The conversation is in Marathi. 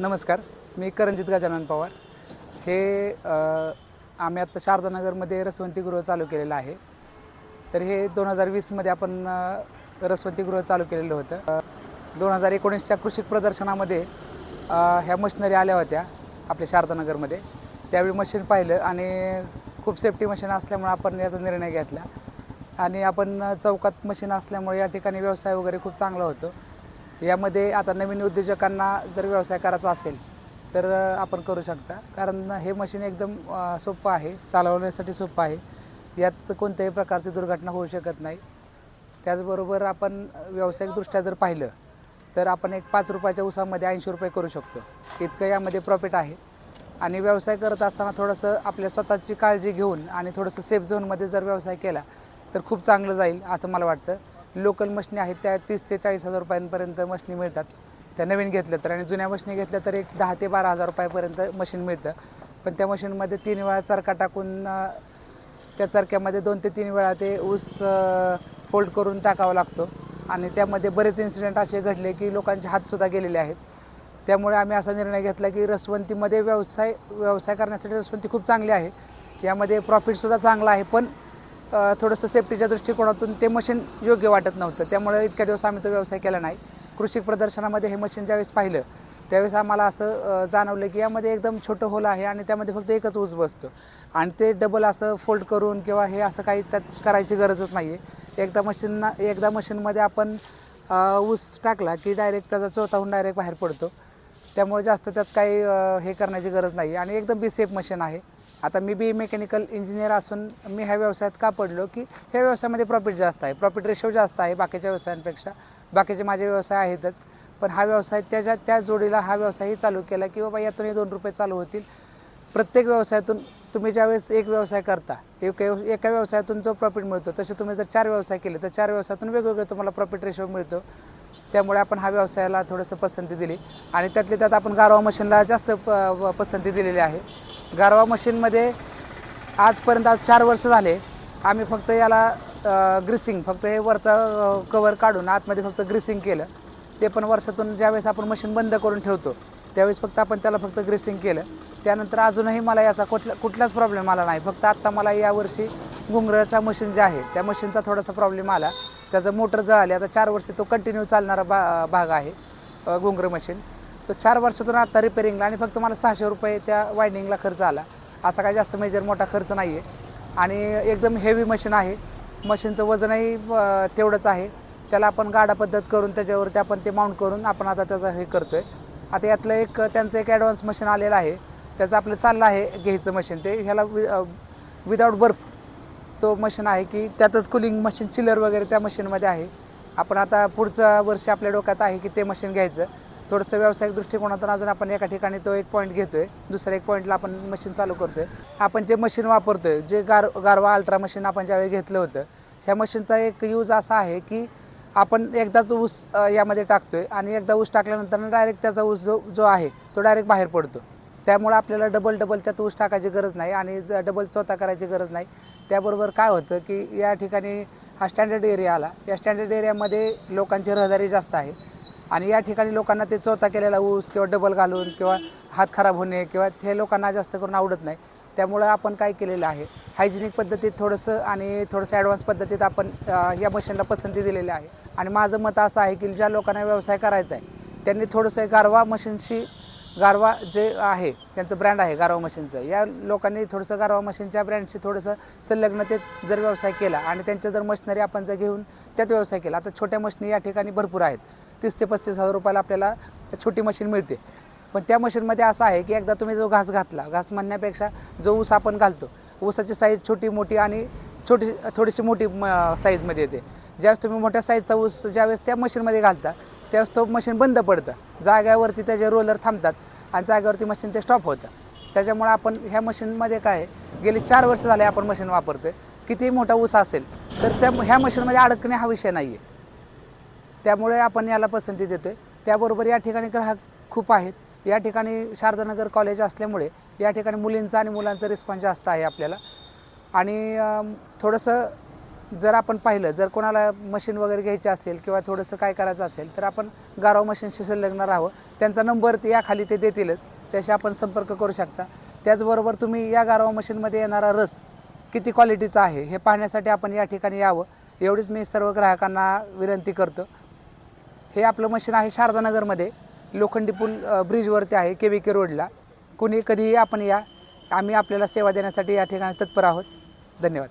नमस्कार मी करंजित गजानन पवार. हे आम्ही आत्ता शारदानगरमध्ये रसवंतीगृह चालू केलेलं आहे. तर हे दोन हजार वीसमध्ये आपण रसवंतीगृह चालू केलेलं होतं. दोन हजार एकोणीसच्या कृषी प्रदर्शनामध्ये ह्या मशिनरी आल्या होत्या आपल्या शारदानगरमध्ये. त्यावेळी मशीन पाहिलं आणि खूप सेफ्टी मशीन असल्यामुळे आपण याचा निर्णय घेतला. आणि आपण चौकात मशीन असल्यामुळे या ठिकाणी व्यवसाय वगैरे खूप चांगला होतो. यामध्ये आता नवीन उद्योजकांना जर व्यवसाय करायचा असेल तर आपण करू शकता. कारण हे मशीन एकदम सोपं आहे चालवण्यासाठी सोपं आहे. यात कोणत्याही प्रकारची दुर्घटना होऊ शकत नाही. त्याचबरोबर आपण व्यावसायिकदृष्ट्या जर पाहिलं तर आपण एक पाच रुपयाच्या उसामध्ये ऐंशी रुपये करू शकतो. इतकं यामध्ये प्रॉफिट आहे. आणि व्यवसाय करत असताना थोडंसं आपल्या स्वतःची काळजी घेऊन आणि थोडंसं सेफ झोनमध्ये जर व्यवसाय केला तर खूप चांगलं जाईल असं मला वाटतं. लोकल मशनी आहेत त्या तीस ते चाळीस हजार रुपयांपर्यंत मशनी मिळतात. त्या नवीन घेतल्या तर आणि जुन्या मशनी घेतल्या तर एक दहा ते बारा हजार रुपयापर्यंत मशीन मिळतं. पण त्या मशीनमध्ये तीन वेळा चरका टाकून त्या चरक्यामध्ये दोन ते तीन वेळा ते ऊस फोल्ड करून टाकावा लागतो. आणि त्यामध्ये बरेच इन्सिडेंट असे घडले की लोकांचे हातसुद्धा गेलेले आहेत. त्यामुळे आम्ही असा निर्णय घेतला की रसवंतीमध्ये व्यवसाय व्यवसाय करण्यासाठी रसवंती खूप चांगली आहे. यामध्ये प्रॉफिटसुद्धा चांगला आहे पण थोडंसं सेफ्टीच्या दृष्टिकोनातून ते मशीन योग्य वाटत नव्हतं. त्यामुळे इतक्या दिवस आम्ही तो व्यवसाय केला नाही. कृषी प्रदर्शनामध्ये हे मशीन ज्यावेळेस पाहिलं त्यावेळेस आम्हाला असं जाणवलं की यामध्ये एकदम छोटं होल आहे आणि त्यामध्ये फक्त एकच ऊस बसतो. आणि ते डबल असं फोल्ड करून किंवा हे असं काही त्यात करायची गरजच नाही आहे एकदा मशीन एकदा मशीनमध्ये आपण ऊस टाकला की डायरेक्ट त्याचा चोथाहून डायरेक्ट बाहेर पडतो. त्यामुळे जास्त त्यात काही हे करण्याची गरज नाही आणि एकदम बी सेफ मशीन आहे. आता मी बी मेकॅनिकल इंजिनियर असून मी ह्या व्यवसायात का पडलो? की ह्या व्यवसायामध्ये प्रॉफिट जास्त आहे. प्रॉफिट रेशो जास्त आहे बाकीच्या व्यवसायांपेक्षा. बाकीचे माझे व्यवसाय आहेतच. पण हा व्यवसाय त्याच्या त्या जोडीला हा व्यवसायही चालू केला की बाबा यातूनही दोन रुपये चालू होतील. प्रत्येक व्यवसायातून तुम्ही ज्यावेळेस एक व्यवसाय करता एक एका व्यवसायातून जो प्रॉफिट मिळतो तसे तुम्ही जर चार व्यवसाय केले तर चार व्यवसायातून वेगवेगळे तुम्हाला प्रॉफिट रेशो मिळतो. त्यामुळे आपण हा व्यवसायाला थोडंसं पसंती दिली. आणि त्यातल्या त्यात आपण गारवा मशीनला जास्त प- पसंती दिलेली आहे. गारवा मशीनमध्ये आजपर्यंत आज चार वर्ष झाले. आम्ही फक्त याला ग्रीसिंग फक्त हे वरचा कवर काढून आतमध्ये फक्त ग्रीसिंग केलं. ते पण वर्षातून ज्यावेळेस आपण मशीन बंद करून ठेवतो त्यावेळेस फक्त आपण त्याला फक्त ग्रेसिंग केलं. त्यानंतर अजूनही मला याचा कुठला कुठलाच प्रॉब्लेम आला नाही. फक्त आत्ता मला यावर्षी घुंगराच्या मशीन जे आहे त्या मशीनचा थोडासा प्रॉब्लेम आला. त्याचं मोटर जळाली. आता चार वर्ष तो कंटिन्यू चालणारा बा भाग आहे घुंगरं घुंगर मशीन तो चार वर्षातून आत्ता रिपेरिंगला आणि फक्त मला सहाशे रुपये त्या वायडिंगला खर्च आला. असा काही जास्त मेजर मोठा खर्च नाही आहे आणि एकदम हेवी मशीन आहे. मशीनचं वजनही तेवढंच आहे. त्याला आपण गाडा पद्धत करून त्याच्यावरती आपण ते माउंट करून आपण आता त्याचा हे करतो आहे आता यातलं एक त्यांचं एक ॲडव्हान्स मशीन आलेलं आहे. त्याचं आपलं चाललं आहे घ्यायचं मशीन ते ह्याला वि विदाऊट बर्फ तो मशीन आहे की त्यातच कुलिंग मशीन चिलर वगैरे त्या मशीनमध्ये आहे. आपण आता पुढचं वर्ष आपल्या डोक्यात आहे की ते मशीन घ्यायचं. थोडंसं व्यावसायिक दृष्टिकोनातून अजून आपण एका ठिकाणी तो एक पॉईंट घेतो आहे दुसऱ्या एक पॉईंटला आपण मशीन चालू करतो आहे आपण जे मशीन वापरतो आहे जे गार गारवा अल्ट्रा मशीन आपण ज्यावेळी घेतलं होतं ह्या मशीनचा एक यूज असा आहे की आपण एकदाच ऊस यामध्ये टाकतो आहे आणि एकदा ऊस टाकल्यानंतर डायरेक्ट त्याचा ऊस जो जो आहे तो डायरेक्ट बाहेर पडतो. त्यामुळे आपल्याला डबल डबल त्यात ऊस टाकायची गरज नाही आणि ज- डबल चौथा करायची गरज नाही. त्याबरोबर काय होतं की या ठिकाणी हा स्टँडर्ड एरिया आला. या स्टँडर्ड एरियामध्ये लोकांची रहदारी जास्त आहे. आणि या ठिकाणी लोकांना ते चौथा केलेला ऊस किंवा डबल घालून किंवा हात खराब होणे किंवा हे लोकांना जास्त करून आवडत नाही. त्यामुळं आपण काय केलेलं आहे? हायजेनिक पद्धतीत थोडंसं आणि थोडंसं ॲडव्हान्स पद्धतीत आपण या मशीनला पसंती दिलेली आहे. आणि माझं मत असं आहे की ज्या लोकांना व्यवसाय करायचा आहे त्यांनी थोडंसं गारवा मशीनशी गारवा जे आहे त्यांचं ब्रँड आहे गारवा मशीनचं या लोकांनी थोडंसं गारवा मशीनच्या ब्रँडशी थोडंसं संलग्नतेत जर व्यवसाय केला आणि त्यांच्या जर मशिनरी आपण जर घेऊन त्यात व्यवसाय केला आता छोट्या मशिनी या ठिकाणी भरपूर आहेत. तीस ते पस्तीस हजार रुपयाला आपल्याला छोटी मशीन मिळते. पण त्या मशीनमध्ये असं आहे की एकदा तुम्ही जो घास घातला घास म्हणण्यापेक्षा जो ऊस आपण घालतो ऊसाची साईज छोटी मोठी आणि छोटी थोडीशी मोठी म साईजमध्ये येते. ज्यावेळेस तुम्ही मोठ्या साईजचा ऊस ज्यावेळेस त्या मशीनमध्ये घालता त्यावेळेस तो मशीन बंद पडतं. जाग्यावरती त्याचे रोलर थांबतात आणि जागेवरती मशीन ते स्टॉप होतं. त्याच्यामुळे आपण ह्या मशीनमध्ये काय आहे, गेली चार वर्ष झाले आपण मशीन वापरतो आहे कितीही मोठा ऊस असेल तर त्या ह्या मशीनमध्ये अडकणे हा विषय नाही आहे त्यामुळे आपण याला पसंती देतो आहे त्याबरोबर या ठिकाणी ग्राहक खूप आहेत. या ठिकाणी शारदानगर कॉलेज असल्यामुळे या ठिकाणी मुलींचा आणि मुलांचा रिस्पॉन्स जास्त आहे आपल्याला. आणि थोडंसं जर आपण पाहिलं जर कोणाला मशीन वगैरे घ्यायची असेल किंवा थोडंसं काय करायचं असेल तर आपण गारवा मशीनशी संलग्न राहावं त्यांचा नंबर ते ते देतीलच. त्याशी आपण संपर्क करू शकता. त्याचबरोबर तुम्ही या गारवा मशीनमध्ये येणारा रस किती क्वालिटीचा आहे हे पाहण्यासाठी आपण या ठिकाणी यावं. एवढीच मी सर्व ग्राहकांना विनंती करतो. हे आपलं मशीन आहे शारदानगरमध्ये. लोखंडी पूल ब्रिजवरती आहे के व्ही के रोडला. कुणी कधीही आपण या आम्ही आपल्याला सेवा देण्यासाठी या ठिकाणी तत्पर आहोत. धन्यवाद.